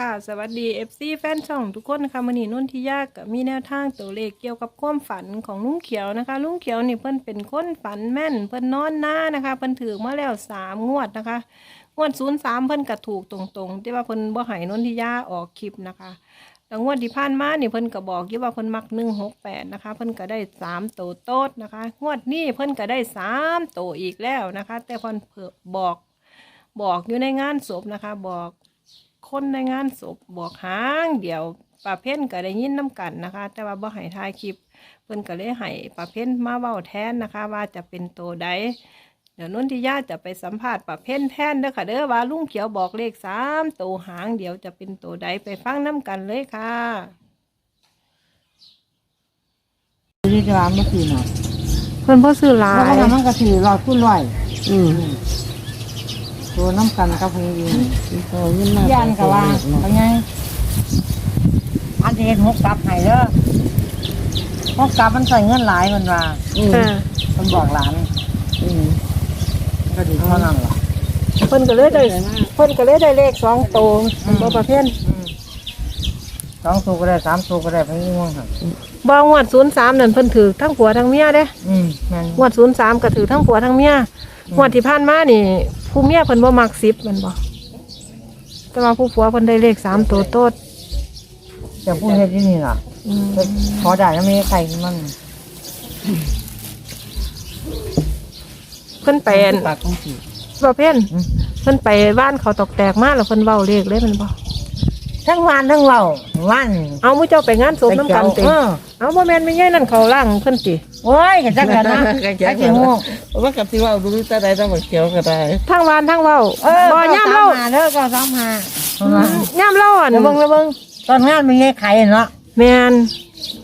ค่ะ สวัสดี FC แฟนช่องทุกคนนะคะมันนี้นุ่นที่ยากกับมีแนวทางตัวเลขเกี่ยวกับความฝันของลุงเขียวนะคะ ลุงเขียวนี่เพิ่นเป็นคนฝันแม่น เพิ่นนอนหน้านะคะ เพิ่นถือมาแล้วสามงวดนะคะ งวดศูนย์สามเพิ่นก็ถูกตรงๆ ที่ว่าเพิ่นบ่ให้นุ่นที่ยาออกคลิปนะคะแล้วงวดที่ผ่านมานี่เพิ่นก็บอกอยู่ว่าเพิ่นมักหนึ่งหกแปดนะคะ เพิ่นก็ได้สามโตโต๊ดนะคะ งวดนี้เพิ่นก็ได้สามโตอีกแล้วนะคะ แต่เพิ่นเพิ่นบอกบอกอยู่ในงานศพนะคะ บอก คนในงานศพบอกหางเดี๋ยวป้าเพ่นก็ได้ยินน้กันนะคะ แต่ว่าบ่ให้ถ่ายคลิปเพิ่นก็เลยให้ป้าเพ่นมาเว้าแทนนะคะ ว่าจะเป็นตัวใดเดี๋ยวนุ่นที่ญาติจะไปสัมภาษณ์ป้าเพ่นแทนเด้อค่ะเด้อว่าลุงเขียวบอกเลขสามตัวหางเดี๋ยวจะเป็นตัวใดไปฟังน้กันเลยค่ะนี่จะร้านเมื่อคืนน่ะเพิ่นบ่ซื้อหลาแล้วยก็ทำมันก็ถือรอดขึ้นร้อยอืม ตัวน้ำกันกับเพลงเองโอ้ยมาย่านกับว่าเป็นไงอันที่เห็นหกกลับให้เด้อหกกลับมันใส่เงินหลายมันว่าอืมค่ะมันบอกหลานอืมก็ดีเท่านั้นล่ะเพิ่นก็เลยได้เพิ่นก็เลยได้เลขสองตัวบ่ป้าเพ่นอืมสองตัวก็ได้สามตัวก็ได้เพลงง่วงครับบ่งวด03นั่นเพิ่นถือทั้งผัวทั้งเมียเด้อืมแม่นงวดศูนย์สามก็ถือทั้งผัวทั้งเมียงวดที่ผ่านมานี่ ผู้เมียเพิ่นบ่มักสิบแมันบ่แต่ว่าผู้ผัวเพิ่นได้เลขสามตัวโตดจะพูดเฮ็ดที่นี่ล่ะอืมพอได้แล้วไม่ใครมันเพิ่นไปอั่นปากของสีบ่เพิ่นเพิ่นไปบ้านเขาตอกแตกมาแล้วเพิ่นเว้าเลขเลยแมันบ่ ทั้งวันทั้งเว้าวันเอามื้อเจ้าไปงานศพน้ำกันติเออเอาบ่แม่นไม่ใช่นั่นเขาล่างเพิ่นติโอ้ยกันจักกันนะไอ้ที่ง่วงว่ากับที่ว่าดูแต่ใดต้องมาเขียวก็ได้ทั้งวานทั้งเว้าเออบ่ย่ามเล่าหาเด้อก็สามหาย่ามเล่าอันเดี๋ยวเบิ่งเดี๋ยวเบิ่งตอนงานมีเลขไข่เนาะแม่น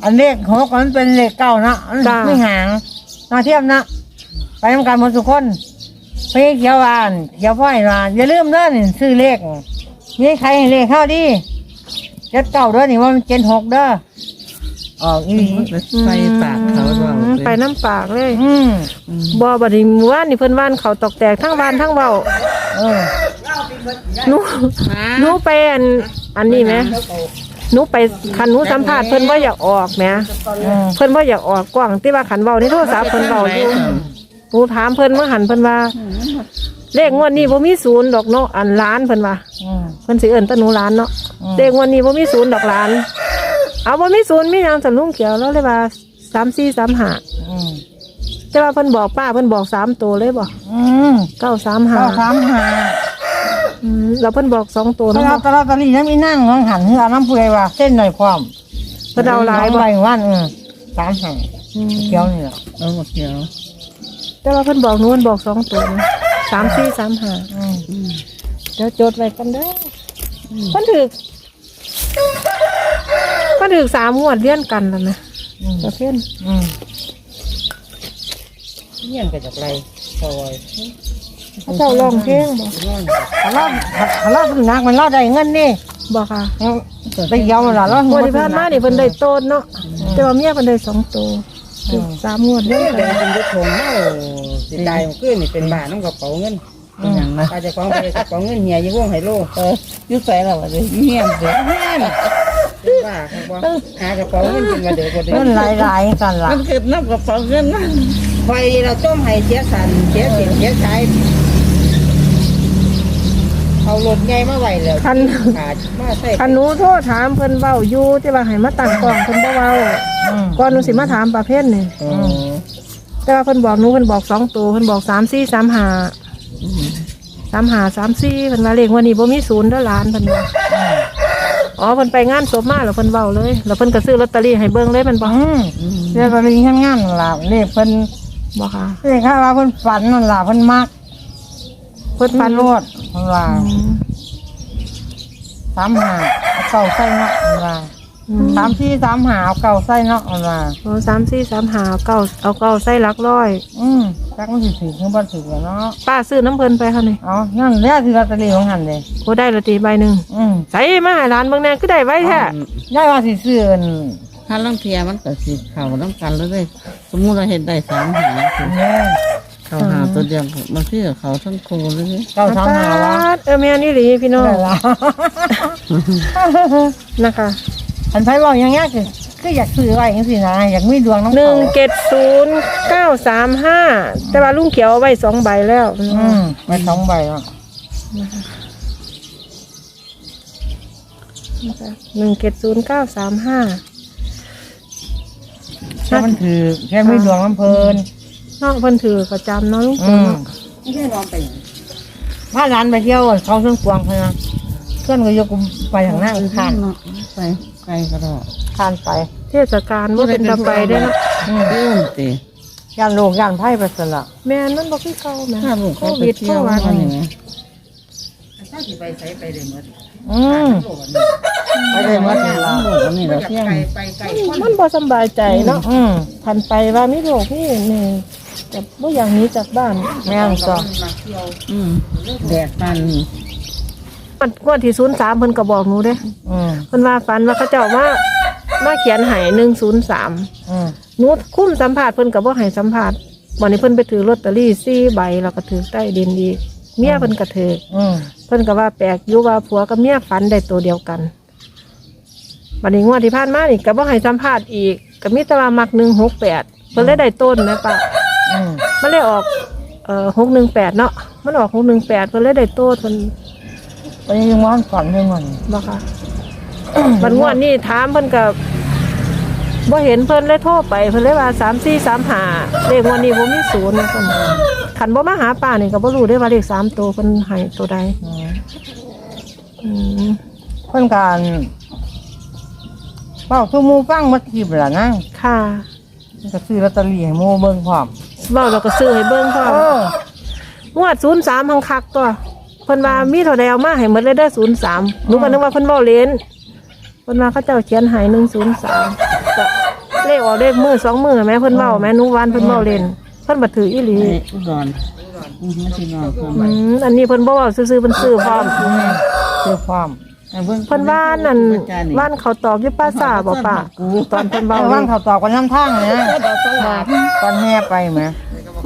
อันเลขหกมันเป็นเลขเก้าเนาะอันจ้าไม่ห่างมาเทียบนะไปทำการหมดทุกคนไปเขียวหวานเขียวพ่อยหวานอย่าลืมเด้อนี่ซื้อเลข มีใครให้เลขเข้าดีเจ็ดเก้าเด้อนี่ว่ามันเจ็ดหกเด้อออกอีหลีไปปากเขาเราอืมไปน้ำปากเลย อืมบ่บัดนี้มื้อวานนี่เพิ่นว่านเขาตอกแตกทั้งวานทั้งเว้าเออหนูหนูไปอันอันนี้ไหมหนูไปคันหนูสัมภาษณ์เพิ่นว่าอยากออกแหมเออเพิ่นว่าอยากออกกว้างที่ว่าขันเบาในโทรศัพท์เพิ่นเบาอยู่หนูถามเพิ่นว่าหันเพิ่นว่า เลขงวดนี้บ่มีศูนย์ดอกเนาะอันล้านเพิ่นว่าอืม เพิ่นสิเอิ้นแตะหนูล้านเนาะอืม เลขงวดนี้บ่มีศูนย์ดอกล้าน เอาบ่มีศูนย์มีหยังสลุงเกี่ยวแล้วเลยว่าสามสี่สามห้าอืมแต่ว่าเพิ่นบอกป้าเพิ่นบอกสามตัวเลยบ่อืมเก้าสามห้าเก้าสามหาอืมแล้วเพิ่นบอกสองตัวตนะลอดตลอดตลอดน้ำอีนั่งน้องหันเอาน้ำเปื่อยว่าเส้นหน่อยความเพิ่นเอาหลายบ่บ่ใบวันเออสามหันอืมเขียวนี่แหละเอาหมดเขียวแต่ว่าเพิ่นบอกหนูเพิ่นบอกสองตัวนะ สามสี่สามห้าอืมเดี๋ยวจดไว้กันเด้ออเพิ่นถือเพิ่นถือสามงวดเลี้ยนกันแล้วนะอืมประเภทอืมเงี้ยนไปจากไรซอยเขาเจ้าร้องเพลงบอกย้อนถ้าเราถ้าเราเป็นนักมันเราได้เงินนี่บอกค่ะได้เยาวละเรางวดที่ผ่านมานี่เพิ่นได้โตนเนาะแต่ว่าเมียเพิ่นได้สองโตวถือ สามงวดเลี้ยนเดี๋กัยวนเป็นยุคของเมาสิตายมันขึ้นนี่เป็นบ้าน้ำกระเป๋าเงินเป็นอย่างนะอาจจะของไปกระเป๋าเงินเหียยิ่งว่องไฮโลเออยุคใส่เราเลยเงี้ยนเสียเงี้ยนเป็นบ้าครับว่าหากระเป๋าเงินเป็นมาเดี๋ยวก็เดี๋ยวเงินหลายหลายๆกันละมันคือน้ำกระเป๋าเงินนะไฟเราต้มให้เสียสันเสียสินเสียใจ เอารถใหญ่มาไว้แล้วคัน ขาดมาใส่คันหนูโทรถามเพิ่นเว้าอยู่ที่ว่าให้มาตั้งกล้องเพิ่นบ่เว้าอืมก่อนหนูสิมาถามประเภทนี่อืมแต่ว่าเพิ่นบอกหนูเพิ่นบอกสองตัวเพิ่นบอกสามสี่สามห้าสามห้าสามสี่เพิ่นว่าเลขงวันนี้บ่มีศูนย์เด้อหลานเพิ่นว่าอ๋อเพิ่นไปงานศพมาแล้วเพิ่นเว้าเลย แล้วเพิ่นก็ซื้อลอตเตอรี่ให้เบิ่งเลยแมันบ่อืมเรียกว่าเรียนงานนั่นล่ะเลขเพิ่นบ่ค่ะเลขค่าว่าเพิ่นฝันนั่นล่ะเพิ่นมัก เพิ่นฟัฟันนโลดเพิ่นว่าอืมสามหาเอาเก่าใส่เนาะเพิ่นว่าอืมสามสี่สามหาเอาเก่าใส่เนาะเพิ่นว่าโอ้สามสี่สามห้าเก้าเอาเก้าใส่หลักร้อย อืมจักมันสิถือคือบ่ถือแล้วเนาะป้าซื้อน้ำเพิ่นไปค่ะนี่เอานั่นแหละคือลอตเตอรี่ของหันเลยโอ้ได้ละตีใบหนึ่งอืมใส่มาให้ร้านเบิ่งแน่คือได้ไว้แท้ยายว่าสิซื้ออันถ้าลังเทียมันก็สิเข่าน้ำกันแล้วเลยสมมุติเราเห็นได้สามหางเนี่ย เขาหาตัวเดียวบางทีก็เขาทั้งครูเลยเก้าสามหาวะเออแม่นี่หลีพี่น้องได้ละนะคะอันไผบอกอย่างเงี้ยคือคืออยากซื้อไว้จังซี่นะอยากมีดวงน้องหนึ่งเขาเจ็ดศูนย์เก้าสามห้าแต่ว่าลุงเขียวเอาไว้สองใบแล้วอืมไว้สองใบอะหนึ่งเจ็ดศูนย์เก้าสามห้าแค่มันถือแค่มีดวงน้ำเพลิน น้องเพิ่นถือประจำเนาะลุงอืเขียวมเนาะไม่ใช่นอนไปอย่างพาหลานไปเที่ยวเขาเครื่องกวางเพื่อนเพื่อนก็ยกไปทางหน้าคือทานเนาะไปไกลก็ได้ทานไปเทศกาลว่าเป็นตะไปได้อเนาะอืมเรื่องตีย่านโลกย่านไพ่ไปสละแม่นมันบอกคือเก่าแม่ถ้าลูกโคเขาไปวิดเที่ยวเข้าว่ามาอย่างไงอืมไปเลยมาถึงละลูกอันนี้เราเที่ยงมันบ่สำบายใจเนาะอืมทันไปว่ามีโรคนี่นี่ แต่บ่อย่างหนี้จากบ้านแม่นก็อืมแดดมันมันงวดที่ศูนย์สามเพิ่นก็บอกหนูเด้อืมเพิ่นว่าฝันว่าเขาเจ้ามามาเขียนให้หนึ่งศูนย์สามอืมหนูคุ้มสัมภาษณ์เพิ่นก็บ่ให้สัมภาษณ์วันนี้เพิ่นไปถือลอตเตอรี่สี่ใบแล้วก็ถือใต้ดินอีกเมียเพิ่นก็ถืออืมเพิ่นก็ว่าแปลกอยู่ว่าผัวกับเมียฝันได้ตัวเดียวกันวันนี้งวดที่ผ่านมานี่ก็บ่ให้สัมภาษณ์อีกก็มีแต่ว่ามักหนึ่งหกแปดเพิ่นเลยได้ต้นนะปะอื มมันเลยออกเอ่อหกหนึ่งแปดเนาะมันออกหกหนึ่งแปดเพิ่นเลยได้โต้เพิ่นไปยังวันก่อนเรื่องมันบ่ค่ะมันงวดนี้ถามเพิ่นกับบ่เห็นเพิ่นเลยโทรไปเพิ่นเลยว่าสามสี่สามห้าเลขงวันนี้ผมมีศูนย์นะเพิ่นขันบ่มาหาป้านี่ก็บ่รู้ได้ว่าเลขสามตัวเพิ่นให้ตัวใดอืมอืมเพื่อนการเป้าคือหมูฟังมาทีบละนะค่ะก็ซื้อลอตเตอรี่ให้หมูเบิ่งพร้อม เว้าเราก็ซื้อให้เบิ่งพร้อมเออ งวดศูนย์สามหังคักตัวเพิ่นว่ามีเท่าใดเอามาให้หมดเลยได้ศูนย์สามหนูก็นึกว่าเพิ่นเว้าเล่นเพิ่นว่าเขาเจ้าเขียนให้หนึ่งศูนย์สามก็เลขออกเลขมือสองมือแม่เพิ่นเว้าแม่หนูวานเพิ่นเว้าเล่นเพิ่นบ่ถืออีหลีไอ้อุดรอืมไม่ใช่นอนพร้อมอืมอันนี้เพิ่นบ่เว้าซื่อๆเพิ่นซื้อพร้อมซื้อพร้อมไอ้ เบิ่งเพิ่นว่านั่นว่านเขาตอกอยู่ป้าซาบ่ป้าตอนเพิ่นเบาเว้าว่างเลขเขาตอบกันน้ำทางเลยนะตอนแห่ไปไหม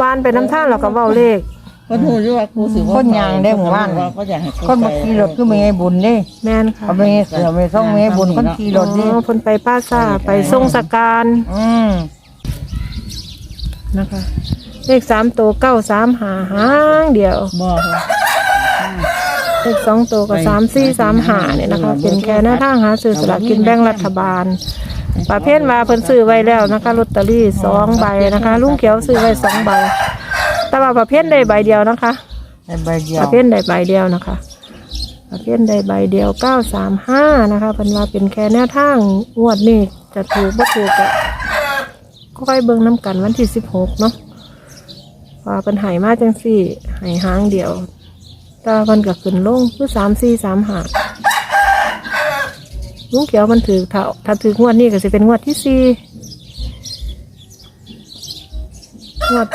ว่านไปน้ำทางแล้วก็เว้าเลขคนหูอยู่ว่าครูสิคนยางได้หมู่บ้านก็อยากให้คนมาขี่รถคือไม่ให้บุญเด้แม่นค่ะเขาไม่ให้เสือไม่ต้องไม่ให้บุญคนขี่รถดิอ๋อเพิ่นไปป้าซาไปทรงสการอืมนะคะเลขสามตัวเก้าสามหาหางเดียวบ่ เลขสองตัวก็สามสี่สามหาเนี่ยนะคะ เป็นแค่หน้าทางหาซื้อสลากกินแบ่งรัฐบาลประเภทมาเพิ่นซื้อไว้แล้วนะคะลอตเตอรี่สองใบนะคะ ลุงเขียวซื้อไว้สองใบ แต่ว่าประเภทใดใบเดียวนะคะในใบเดียปวระเภทใดใบเดียวนะคะ ประเภทใดใบเดียวเก้าสามห้านะคะเป็นว่าเป็นแค่แนวทางงวดนี้จะถูกบ่ถูกอะก็ค่อยเบิ่งน้ำกันวันที่สิบหกเนาะว่าเป็นใหายมาจังสี่ใหายหางเดียวแตามันก็ขึ้นลงคือสามสี่สามหาลุงเขียวมันถือถ้าถ้าถืองวดนี้ก็จะเป็นงวดที่สี่งวด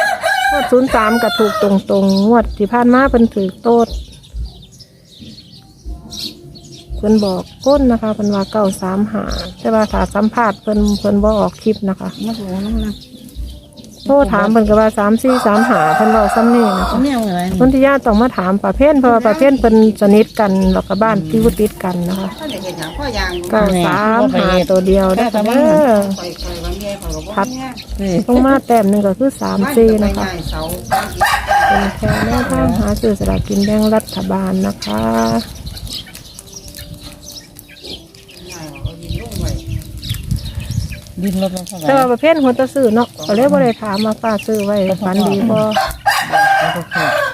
งวดศูนย์สามก็ถูกตรงตรงงวดที่ผ่านมาเป็นถือโต๊ดเพิ่นบอกก้นนะคะเพิ่นว่าเก้าสามหาแต่ว่าถ้าสัมภาษณ์เพิ่นเพิ่นบ่ออกคลิปนะคะมาดูน้ำนะ โทรถามเพิ่นก็ว่าสามสี่สามหาเพิ่นบอกซ้ำนี่นะคะ เนี่ยอะไรคนที่ญาติต้องมาถามประเภทเพราะว่าประเภทเป็นสนิทกันแล้วก็บ้านที่วุติดกันนะคะก็สามหาตัวเดียวนะคะเด้อทัดลงมาแต้มหนึ่งก็คือสามสี่นะคะเป็นแค่แนวทางหาซื้อสลากกินแบ่งรัฐบาลนะคะ ดินรถมันเท่าไหร่แต่ว่าประเภทหัวตะซื้อเนาะก็เลยบ่ได้ถามมาป้าซื้อไว้ฝันดีบ่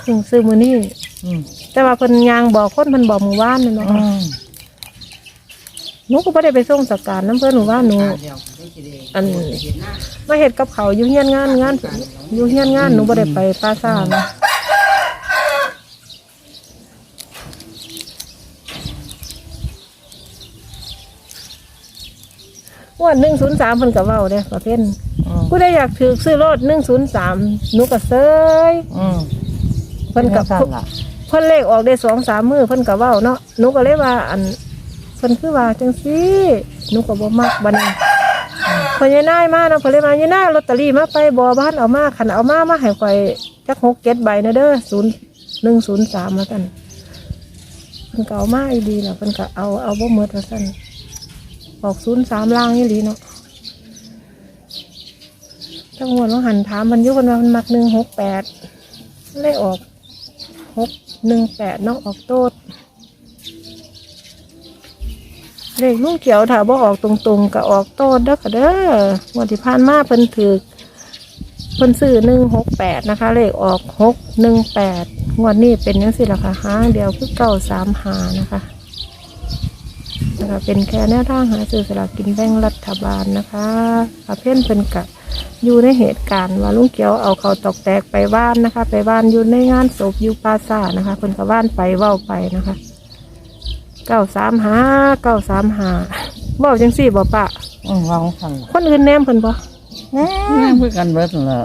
ซึ่งซื้อมื้อนี้อืมแต่ว่าเพิ่นยางบอกคนเพิ่นบอกหมู่บ้านนั่นเนาะอืมหนูก็ไม่ได้ไปส่งสการน้ำเพื่อนหนูว่าหนู อันมาเห็ดกับเขาวอยู่เฮียนงานงานอยู่เฮียนงานหนูไม่ได้ไปป้าซ่านะ ว่าหนึ่งศูนย์สามเพิ่นกับว่าเด้ประเภทอืมผู้ใดอยากถือซื้อรถหนึ่งศูนย์สามหนูก็เซยอืมเพิ่นกับ สั่นล่ะเพิ่นเลขออกได้สองสามมือเพิ่นกับว่าเนาะหนูก็เลยว่าอันเพิ่นคือว่าจังซี่หนูก็บ่มักบัดนี้พอยายนายมาเนาะเพนเลยมายายนายลอตเตอรี่มาไปบอบ้านเอามาขันเอามามาให้ข่อยจักหกเก็ดใบนะเด้อศูนย์หนึ่งศูนย์สามแล้วกันเพิ่นก็เอามาอีดีแล้วเพิ่นก็เอาเอาบ่หมดแล้วสั่น ออกศูนย์สามล่างอีหลีเนาะจังหวดว่าหันถามมันยุกันว่ามันมักหนึ่งหกแปดเลยออกหกหนึ่งแปดเนาะออกโต๊ดเลขลุงเขียวถ้าบ่ออกตรงๆก็ออกโต๊ดเด้อค่ะเด้องวดที่ผ่านมาเพิ่นถือเพิ่นซื้อหนึ่งหกแปดนะคะ เลขออกหกหนึ่งแปดงวดนี้เป็นยังสิล่ะค่ะห้างเดียวคือเก้าสามหานะคะ นะคะเป็นแค่แนวทางหาซื้อสลากกินแบ่งรัฐบาลนะคะอาเพ่นเพิ่นกะอยู่ในเหตุการณ์ว่าลุงเกียวเอาเขาตอกแตกไปบ้านนะคะ ไปบ้านอยู่ในงานศพอยู่ปราสาทนะคะเพิ่นก็บ้านไปเว้าไปนะคะเก้าสามหาเก้าสามหาเว้าจังสี่บ่ปะอืมวางสั่นคนอื่นแนมเพิ่นบ่แน่แม่เพื่อกันเบิดนั่นล่ะ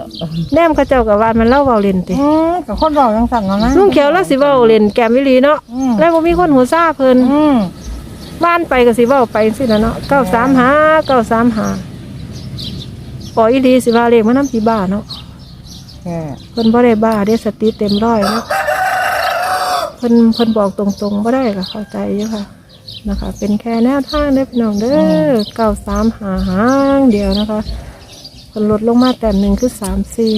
แนมเขาเจ้ากับว่ามันเล่าเว้าเล่นติอืมกับคนบอกยังสั่นแล้วนะลุงเขียวแล้วสิเว้าเล่นแกมวิลีเนาะอืมแล้วบ่มีคนหัวซาเพิ่นอืม บ้านไปก็สิเว้าไปสิละเนาะเก้าสามหาเก้าสามหาปล่อยอีหลีสิว่าเลขมันน้ำปีบ้าเนาะแค่เพิ่นบ่ได้บ้าได้สติเต็มร้อยเนาะเพิ่นเพิ่นบอกตรงๆบ่ได้ก็เข้าใจอยู่ค่ะนะคะ เป็นแค่แนวทางเด้อพี่น้องเด้อเก้าสามหาหางเดียวนะคะเพิ่นลดลงมาแต่หนึ่งคือสามสี่